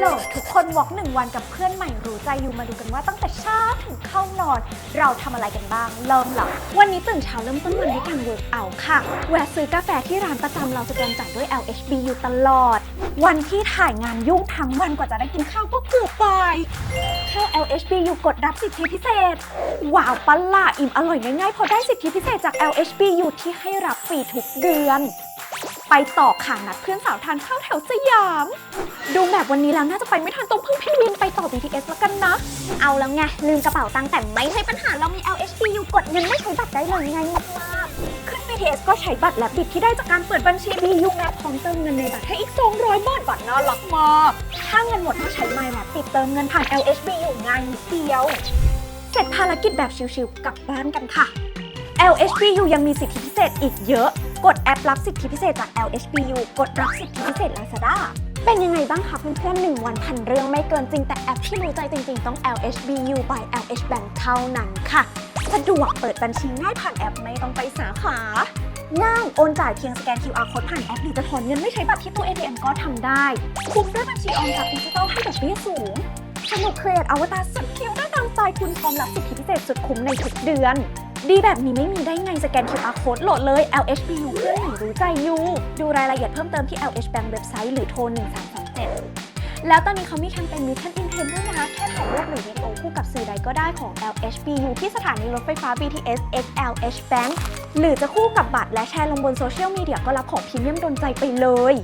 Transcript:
เลยทุกคนวอล์กหนึ่งวันกับเพื่อนใหม่รู้ใจอยู่มาดูกันว่าตั้งแต่เช้าถึงเข้านอน เราทำอะไรกันบ้าง เริ่มหลับวันนี้ตื่นเช้าเริ่มต้นวันด้วยการเวิร์กเอาค่ะ แวะซื้อกาแฟที่ร้านประจำเราสแกนจ่ายด้วย LHB อยู่ตลอด วันที่ถ่ายงานยุ่งทั้งวันกว่าจะได้กินข้าวก็เกือบบ่ายเข้า LHB อยู่กดรับสิทธิพิเศษ ว้าวปล่ะอิ่มอร่อยง่ายๆเพอได้สิทธิพิเศษจาก LHB อยู่ที่ให้รับฟรีทุกเดือน ไปต่อค่ะนัดเพื่อนสาวทานข้าวแถวสยาม ดูแบบวันนี้แล้วน่าจะไปไม่ทันต้องพึ่งพี่วินไปต่อ BTS แล้วกันนะ เอาแล้วไง ลืมกระเป๋าตังค์แต่ไม่ใช่ปัญหาเรามี LHB อยู่กดเงินไม่ใช้บัตรได้เลยไงมากๆขึ้น BTS ก็ใช้บัตรและบิดที่ได้จากการเปิดบัญชี BU แมพพร้อมเติมเงินในบัตรให้อีก 200 บาทบัตรน่ารักมากถ้าเงินหมดก็ใช้ My แมติดเติมเงินผ่าน LHB อยู่ง่ายนิดเดียว เสร็จภารกิจแบบชิวๆกลับบ้านกันค่ะ LHBU ยังมีสิทธิพิเศษอีกเยอะ กดแอปรับสิทธิพิเศษจาก LHBU กดรับสิทธิพิเศษ Lazada เป็นยังไงบ้างคะเพื่อนๆหนึ่งวันพันเรื่องไม่เกินจริงแต่แอปที่รู้ใจจริง ๆ ต้อง LHBU by LH Bank เท่านั้นค่ะ สะดวกเปิดบัญชีง่ายผ่านแอปไม่ต้องไปสาขาง่ายโอนจ่ายเพียงสแกน QR code ผ่านแอปหรือจะถอนเงินไม่ใช้บัตรที่ตู้ ATM ก็ทำได้คุ้มด้วยบัญชีออมทรัพย์ดิจิทัลให้ดอกเบี้ยสูงสนุกเครียดอวตารสุดคิ้วได้ตามสไตล์คุณพร้อมรับสิทธิพิเศษสุดคุ้มในทุกเดือน ดีแบบนี้ไม่มีได้ไงสแกน QR code โหลดเลย LHBU เพื่อนหนูรู้ใจยูดูรายละเอียดเพิ่มเติมที่ LH Bank เว็บไซต์หรือโทร 1327 แล้วตอนนี้เขามีแคมเปญ Mission Intent ด้วยนะ แค่ถ่ายรูปหรือวิดีโอคู่กับสื่อใดก็ได้ของ LHBU ที่สถานีรถไฟฟ้า BTS X LH Bank หรือจะคู่กับบัตรและแชร์ลงบนโซเชียลมีเดียก็รับของพรีเมียมโดนใจไปเลย